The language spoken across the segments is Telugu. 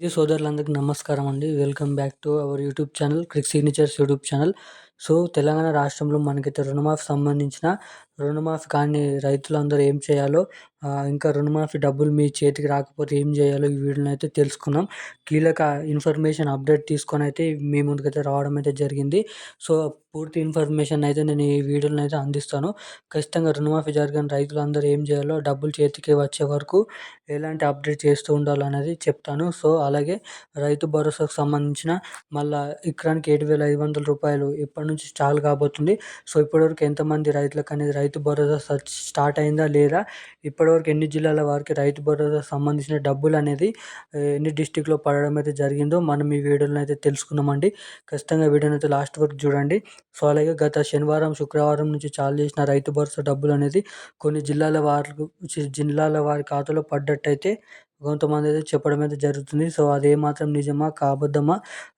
సోదరులందరికీ నమస్కారం అండి. Welcome back to our YouTube channel Crick Signatures YouTube channel. So Telangana రాష్ట్రంలో మనకైతే రుణమాఫీ సంబంధించిన రుణమాఫీ కానీ రైతులందరూ ఏం చేయాలో ఇంకా రుణమాఫీ డబ్బులు మీ చేతికి రాకపోతే ఏం చేయాలో ఈ వీడియోని అయితే తెలుసుకున్నాం కీలక ఇన్ఫర్మేషన్ అప్డేట్ తీసుకొని అయితే మీ ముందుకైతే రావడం అయితే జరిగింది. సో పూర్తి ఇన్ఫర్మేషన్ అయితే నేను ఈ వీడియోని అయితే అందిస్తాను. ఖచ్చితంగా రుణమాఫీ జరిగిన రైతులందరూ ఏం చేయాలో డబ్బులు చేతికి వచ్చే వరకు ఎలాంటి అప్డేట్ చేస్తూ ఉండాలో అనేది చెప్తాను. సో అలాగే రైతు భరోసాకు సంబంధించిన మళ్ళీ ఎకరానికి ఏడు వేల ఐదు వందల రూపాయలు ఇప్పటి నుంచి స్టార్ట్ కాబోతుంది. సో ఇప్పటివరకు ఎంతమంది రైతులకు అనేది రైతు భరోసా స్టార్ట్ అయిందా లేదా? ఇప్పటివరకు ఎన్ని జిల్లాల వారికి రైతు భరోసా సంబంధించిన డబ్బులు అనేది ఎన్ని డిస్టిక్లో పడడం అయితే జరిగిందో మనం ఈ వీడియోలో అయితే తెలుసుకున్నామండి ఖచ్చితంగా వీడియోని అయితే లాస్ట్ వరకు చూడండి. సో అలాగే గత శనివారం శుక్రవారం నుంచి చాలు చేసిన రైతు భరోసా డబ్బులు అనేది కొన్ని జిల్లాల వారికి జిల్లాల వారి ఖాతాలో పడ్డట్టయితే కొంతమంది అయితే చెప్పడం అయితే జరుగుతుంది. సో అది ఏమాత్రం నిజమా కాబద్దమా?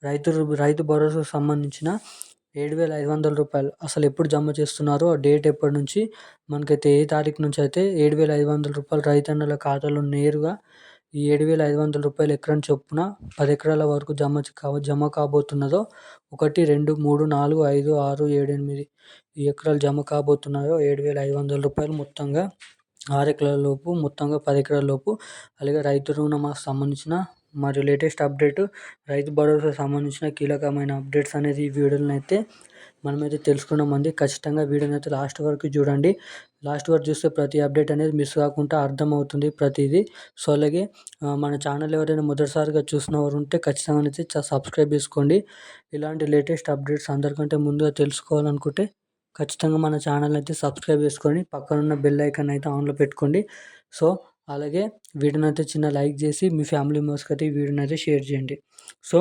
రైతు రైతు భరోసాకు సంబంధించిన ఏడు వేల ఐదు వందల రూపాయలు. అసలు ఎప్పుడు జమ చేస్తున్నారో ఆ డేట్ ఎప్పటి నుంచి? మనకైతే ఏ తారీఖు నుంచి అయితే ఏడు వేల ఐదు వందల రూపాయలు రైతన్నల ఖాతాలో నేరుగా ఈ ఏడు వేల ఐదు వందల రూపాయలు ఎకరం చొప్పున పది ఎకరాల వరకు జమ జమ కాబోతున్నదో ఒకటి రెండు మూడు నాలుగు ఐదు ఆరు ఏడు ఎనిమిది ఈ ఎకరాలు జమ కాబోతున్నాయో ఏడు వేల ఐదు వందల రూపాయలు మొత్తంగా ఆరు ఎకరాల లోపు మొత్తంగా పది ఎకరాల లోపు అలాగే రైతు రుణమాకు సంబంధించిన మరియు లేటెస్ట్ అప్డేట్ రైతు భరోసా సంబంధించిన కీలకమైన అప్డేట్స్ అనేది ఈ వీడియోలను అయితే మనమైతే తెలుసుకున్నామండి ఖచ్చితంగా వీడియోని అయితే లాస్ట్ వరకు చూడండి. లాస్ట్ వరకు చూస్తే ప్రతి అప్డేట్ అనేది మిస్ కాకుండా అర్థమవుతుంది ప్రతిదీ. సో అలాగే మన ఛానల్ ఎవరైనా మొదటిసారిగా చూసిన వారు ఉంటే ఖచ్చితంగా అయితే సబ్స్క్రైబ్ చేసుకోండి. ఇలాంటి లేటెస్ట్ అప్డేట్స్ అందరికంటే ముందుగా తెలుసుకోవాలనుకుంటే ఖచ్చితంగా మన ఛానల్ అయితే సబ్స్క్రైబ్ చేసుకొని పక్కనున్న బెల్ ఐకాన్ అయితే ఆన్లో పెట్టుకోండి. సో అలాగే వీడియోని చిన్న లైక్ చేసి మీ ఫ్యామిలీ మెంబర్స్కి అయితే ఈ షేర్ చేయండి. సో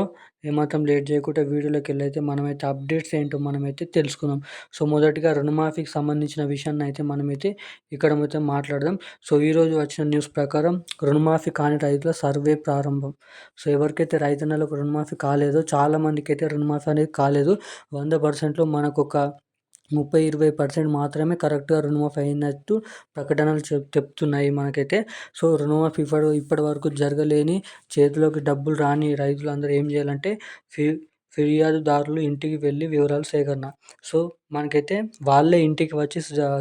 ఏమాత్రం లేట్ చేయకుండా వీడియోలోకి వెళ్ళైతే మనమైతే అప్డేట్స్ ఏంటో మనమైతే తెలుసుకుందాం. సో మొదటిగా రుణమాఫీకి సంబంధించిన విషయాన్ని అయితే మనమైతే ఇక్కడ అయితే మాట్లాడదాం. సో ఈరోజు వచ్చిన న్యూస్ ప్రకారం రుణమాఫీ కాని రైతుల సర్వే ప్రారంభం. సో ఎవరికైతే రైతన్నలకు రుణమాఫీ కాలేదో చాలామందికి అయితే రుణమాఫీ అనేది కాలేదు. వంద పర్సెంట్లో మనకు ఒక ముప్పై ఇరవై పర్సెంట్ మాత్రమే కరెక్ట్గా రుణమాఫీ అయినట్టు ప్రకటనలు చెప్ చెప్తున్నాయి మనకైతే. సో రుణమాఫీ ఇప్పటి ఇప్పటి వరకు జరగలేని చేతిలోకి డబ్బులు రాని రైతులందరూ ఏం చేయాలంటే ఫి ఫిర్యాదుదారులు ఇంటికి వెళ్ళి వివరాలు సేకరణ. సో మనకైతే వాళ్ళే ఇంటికి వచ్చి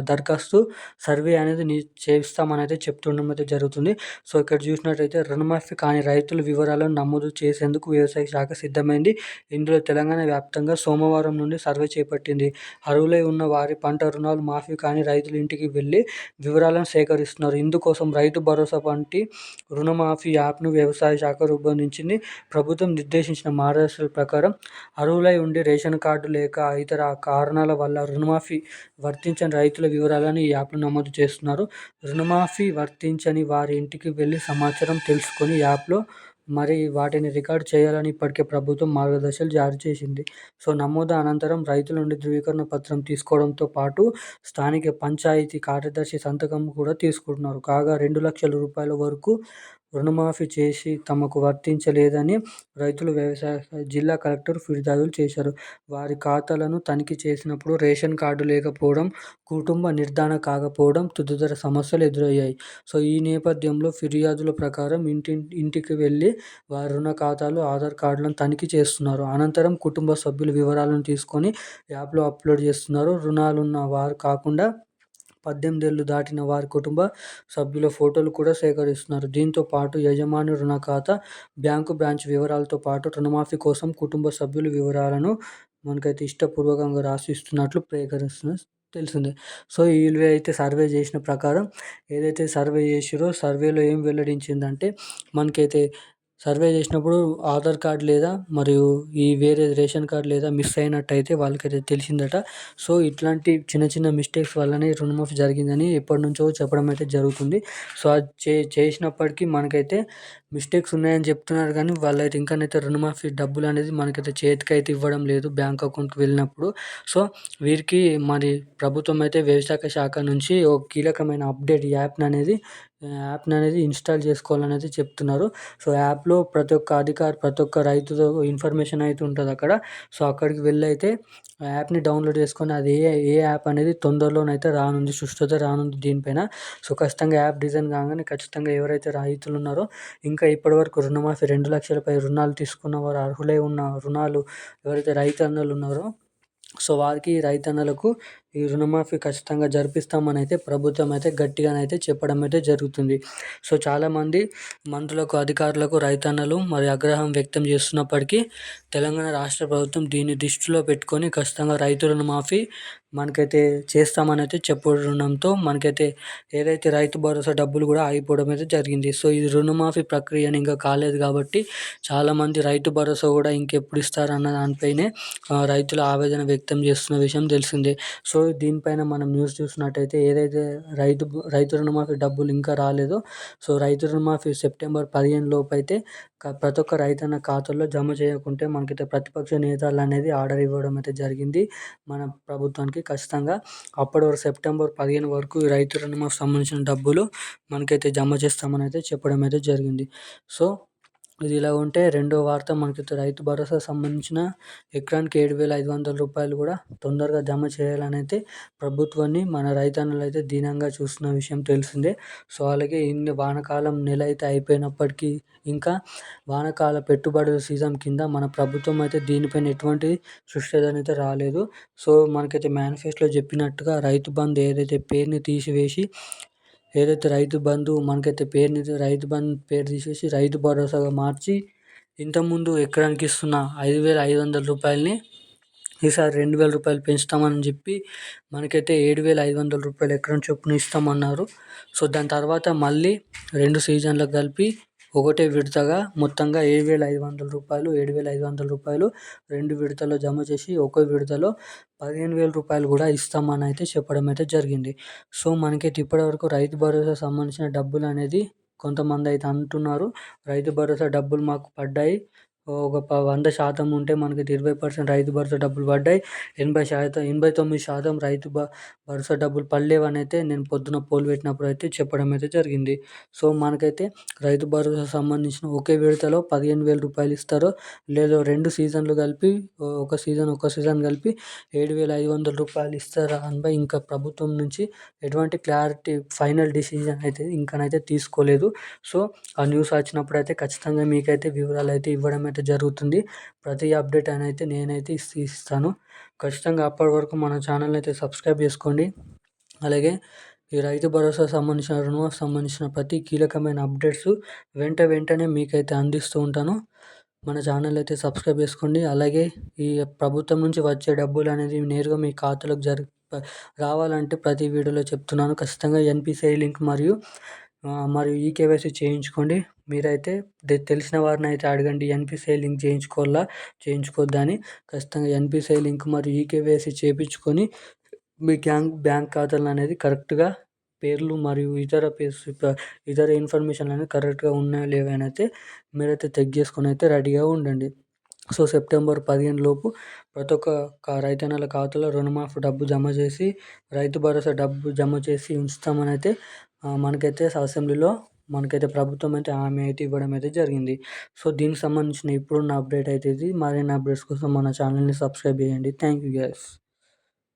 దరఖాస్తు సర్వే అనేది చేయిస్తామని చేస్తామని అయితే చెప్తుండడం అయితే జరుగుతుంది. సో ఇక్కడ చూసినట్టయితే రుణమాఫీ కాని రైతుల వివరాలను నమోదు చేసేందుకు వ్యవసాయ శాఖ సిద్ధమైంది. ఇందులో తెలంగాణ వ్యాప్తంగా సోమవారం నుండి సర్వే చేపట్టింది. అరువులై ఉన్న వారి పంట రుణాలు మాఫీ కాని రైతుల ఇంటికి వెళ్ళి వివరాలను సేకరిస్తున్నారు. ఇందుకోసం రైతు భరోసా వంటి రుణమాఫీ యాప్ను వ్యవసాయ శాఖ రూపొందించింది. ప్రభుత్వం నిర్దేశించిన మార్గదర్శకాల ప్రకారం అరువులై ఉండి రేషన్ కార్డు లేక ఇతర కారణాల వల్ల రుణమాఫీ వర్తించని రైతుల వివరాలను ఈ యాప్లో నమోదు చేస్తున్నారు. రుణమాఫీ వర్తించని వారి ఇంటికి వెళ్ళి సమాచారం తెలుసుకొని యాప్లో మరి వాటిని రికార్డ్ చేయాలని ఇప్పటికే ప్రభుత్వం మార్గదర్శకాలు జారీ చేసింది. సో నమోదు అనంతరం రైతుల నుండి ధృవీకరణ పత్రం తీసుకోవడంతో పాటు స్థానిక పంచాయతీ కార్యదర్శి సంతకం కూడా తీసుకుంటున్నారు. కాగా రెండు లక్షల రూపాయల వరకు రుణమాఫీ చేసి తమకు వర్తించలేదని రైతులు వ్యవసాయ జిల్లా కలెక్టర్ ఫిర్యాదులు చేశారు. వారి ఖాతాలను తనిఖీ చేసినప్పుడు రేషన్ కార్డు లేకపోవడం కుటుంబ నిర్ధారణ కాకపోవడం తదితర సమస్యలు ఎదురయ్యాయి. సో ఈ నేపథ్యంలో ఫిర్యాదుల ప్రకారం ఇంటి ఇంటికి వెళ్ళి వారి రుణ ఖాతాలు ఆధార్ కార్డులను తనిఖీ చేస్తున్నారు. అనంతరం కుటుంబ సభ్యుల వివరాలను తీసుకొని యాప్లో అప్లోడ్ చేస్తున్నారు. రుణాలున్న వారు కాకుండా పద్దెనిమిది ఏళ్ళు దాటిన వారి కుటుంబ సభ్యుల ఫోటోలు కూడా సేకరిస్తున్నారు. దీంతో పాటు యజమాని రుణ ఖాతా బ్యాంకు బ్రాంచ్ వివరాలతో పాటు రుణమాఫీ కోసం కుటుంబ సభ్యుల వివరాలను మనకైతే ఇష్టపూర్వకంగా రాసిస్తున్నట్లు ప్రేకరిస్తున్నారు తెలిసిందే. సో వీళ్ళు అయితే సర్వే చేసిన ప్రకారం ఏదైతే సర్వే చేసిరో సర్వేలో ఏం వెల్లడించిందంటే మనకైతే సర్వే చేసినప్పుడు ఆధార్ కార్డ్ లేదా మరియు ఈ వేరే రేషన్ కార్డ్ లేదా మిస్ అయినట్టయితే వాళ్ళకైతే తెలిసిందట. సో ఇట్లాంటి చిన్న చిన్న మిస్టేక్స్ వల్లనే రుణమాఫీ జరిగిందని ఎప్పటి నుంచో చెప్పడం అయితే జరుగుతుంది. సో అది చే చేసినప్పటికీ మనకైతే మిస్టేక్స్ ఉన్నాయని చెప్తున్నారు కానీ వాళ్ళైతే ఇంకానైతే రుణమాఫీ డబ్బులు అనేది మనకైతే చేతికి అయితే ఇవ్వడం లేదు బ్యాంక్ అకౌంట్కి వెళ్ళినప్పుడు. సో వీరికి మరి ప్రభుత్వం అయితే వ్యవసాయ శాఖ నుంచి ఒక కీలకమైన అప్డేట్ యాప్ని అనేది యాప్ని అనేది ఇన్స్టాల్ చేసుకోవాలనేది చెప్తున్నారు. సో యాప్లో ప్రతి ఒక్క అధికారి ప్రతి ఒక్క రైతుతో ఇన్ఫర్మేషన్ అయితే ఉంటుంది అక్కడ. సో అక్కడికి వెళ్ళైతే ఆ యాప్ని డౌన్లోడ్ చేసుకొని అది ఏ ఏ యాప్ అనేది తొందరలోనైతే రానుంది సుష్టితో రానుంది దీనిపైన. సో ఖచ్చితంగా యాప్ డిజైన్ కాగానే ఖచ్చితంగా ఎవరైతే రైతులు ఉన్నారో ఇంకా ఇప్పటివరకు రుణమాఫీ రెండు లక్షలపై రుణాలు తీసుకున్న వారు అర్హులై ఉన్న రుణాలు ఎవరైతే రైతన్నలు ఉన్నారో సో వారికి రైతన్నలకు ఈ రుణమాఫీ ఖచ్చితంగా జరిపిస్తామని అయితే ప్రభుత్వం అయితే గట్టిగానైతే చెప్పడం అయితే జరుగుతుంది. సో చాలామంది మంత్రులకు అధికారులకు రైతన్నలు మరి ఆగ్రహం వ్యక్తం చేస్తున్నప్పటికీ తెలంగాణ రాష్ట్ర ప్రభుత్వం దీన్ని దృష్టిలో పెట్టుకొని ఖచ్చితంగా రైతు రుణమాఫీ మనకైతే చేస్తామని అయితే చెప్పడంతో మనకైతే ఏదైతే రైతు భరోసా డబ్బులు కూడా ఆగిపోవడం అయితే జరిగింది. సో ఈ రుణమాఫీ ప్రక్రియ ఇంకా కాలేదు కాబట్టి చాలామంది రైతు భరోసా కూడా ఇంకెప్పుడు ఇస్తారన్న దానిపైనే రైతులు ఆవేదన వ్యక్తం చేస్తున్న విషయం తెలిసిందే. సో దీనిపైన మనం న్యూస్ చూసినట్టయితే ఏదైతే రైతు రైతు రుణమాఫీ డబ్బులు ఇంకా రాలేదో సో రైతు రుణమాఫీ సెప్టెంబర్ పదిహేను లోపు అయితే ప్రతి ఒక్క రైతన్న ఖాతాలో జమ చేయకుంటే మనకైతే ప్రతిపక్ష నేతలు అనేది ఆర్డర్ ఇవ్వడం అయితే జరిగింది మన ప్రభుత్వానికి ఖచ్చితంగా. అప్పటి వరకు సెప్టెంబర్ పదిహేను వరకు రైతు రుణమాఫీ సంబంధించిన డబ్బులు మనకైతే జమ చేస్తామని అయితే చెప్పడం అయితే జరిగింది. సో ఇది ఇలా ఉంటే రెండో వార్త మనకి రైతు భరోసా సంబంధించిన ఎకరానికి ఏడు వేల ఐదు వందల రూపాయలు కూడా తొందరగా జమ చేయాలని అయితే ప్రభుత్వాన్ని మన రైతన్నలు అయితే దీనంగా చూస్తున్న విషయం తెలిసిందే. సో అలాగే ఇన్ని వానకాలం నెల అయితే అయిపోయినప్పటికీ ఇంకా వానకాల పెట్టుబడుల సీజన్ కింద మన ప్రభుత్వం అయితే దీనిపైన ఎటువంటి సృష్టి అయితే రాలేదు. సో మనకైతే మేనిఫెస్టోలో చెప్పినట్టుగా రైతు బంధు ఏదైతే పేరుని తీసివేసి ఏదైతే రైతు బంధు మనకైతే పేరుని రైతు బంధు పేరు తీసేసి రైతు భరోసాగా మార్చి ఇంతకుముందు ఎకరానికి ఇస్తున్న ఐదు వేల ఐదు వందల రూపాయలని ఈసారి రెండు వేల రూపాయలు పెంచుతామని చెప్పి మనకైతే ఏడు వేల ఐదు వందల రూపాయలు ఎకరం చొప్పున ఇస్తామన్నారు. సో దాని తర్వాత మళ్ళీ రెండు సీజన్లకు కలిపి ఒకటే విడతగా మొత్తంగా ఏడు వేల ఐదు వందల రూపాయలు ఏడు వేల ఐదు వందల రూపాయలు రెండు విడతల్లో జమ చేసి ఒక్కో విడతలో పదిహేను వేల రూపాయలు కూడా ఇస్తామని అయితే చెప్పడం అయితే జరిగింది. సో మనకైతే ఇప్పటివరకు రైతు భరోసా సంబంధించిన డబ్బులు అనేది కొంతమంది అయితే అంటున్నారు. రైతు భరోసా డబ్బులు మాకు పడ్డాయి. ఒక ప వంద శాతం ఉంటే మనకి ఇరవై పర్సెంట్ రైతు భరోసా డబ్బులు పడ్డాయి. ఎనభై శాతం ఎనభై తొమ్మిది శాతం రైతు భ భరోసా డబ్బులు పడలేవని అయితే నేను పొద్దున పోల్ పెట్టినప్పుడు అయితే చెప్పడం అయితే జరిగింది. సో మనకైతే రైతు భరోసా సంబంధించిన ఒకే విడతలో పదిహేను వేల రూపాయలు ఇస్తారో లేదో రెండు సీజన్లు కలిపి ఒక సీజన్ ఒక సీజన్ కలిపి ఏడు వేల ఐదు వందల రూపాయలు ఇస్తారా అనిపై ఇంకా ప్రభుత్వం నుంచి ఎటువంటి క్లారిటీ ఫైనల్ డిసిజన్ అయితే ఇంకనైతే తీసుకోలేదు. సో ఆ న్యూస్ వచ్చినప్పుడు అయితే ఖచ్చితంగా మీకైతే వివరాలు అయితే ఇవ్వడం అయితే జరుగుతుంది. ప్రతి అప్డేట్ అని అయితే నేనైతే ఇస్తాను. ఖచ్చితంగా అప్పటి వరకు మన ఛానల్ని అయితే సబ్స్క్రైబ్ చేసుకోండి. అలాగే ఈ రైతు భరోసా సంబంధించిన రుణమాఫీ సంబంధించిన ప్రతి కీలకమైన అప్డేట్స్ వెంట వెంటనే మీకైతే అందిస్తూ ఉంటాను. మన ఛానల్ అయితే సబ్స్క్రైబ్ చేసుకోండి. అలాగే ఈ ప్రభుత్వం నుంచి వచ్చే డబ్బులు అనేది నేరుగా మీ ఖాతాలోకి జరి రావాలంటే ప్రతి వీడియోలో చెప్తున్నాను. ఖచ్చితంగా ఎన్పిసిఐ లింక్ మరియు మరియు ఈకేవైసీ చేయించుకోండి. మీరైతే తెలిసిన వారిని అయితే అడగండి. ఎన్పిసిఐ లింక్ చేయించుకోవాలా? చేయించుకోవద్దని ఖచ్చితంగా ఎన్పిసిఐ లింక్ మరియు ఈకేవైసీ చేయించుకొని మీ బ్యాంక్ బ్యాంక్ ఖాతాలు అనేది కరెక్ట్గా పేర్లు మరియు ఇతర ఇతర ఇన్ఫర్మేషన్ అనేది కరెక్ట్గా ఉన్నాయో లేవా అని అయితే మీరైతే చెక్ చేసుకొని అయితే రెడీగా ఉండండి. సో సెప్టెంబర్ పదిహేను లోపు ప్రతి ఒక్క రైతన్నల ఖాతాలో రుణమాఫీ డబ్బు జమ చేసి రైతు భరోసా డబ్బు జమ చేసి ఉంచుతామని అయితే మనకైతే అసెంబ్లీలో మనకైతే ప్రభుత్వం అయితే హామీ అయితే ఇవ్వడం అయితే జరిగింది. సో దీనికి సంబంధించిన ఇప్పుడున్న అప్డేట్ అయితే ఇది. మరిన్ని అప్డేట్స్ కోసం మన ఛానల్ని సబ్స్క్రైబ్ చేయండి. Thank you guys.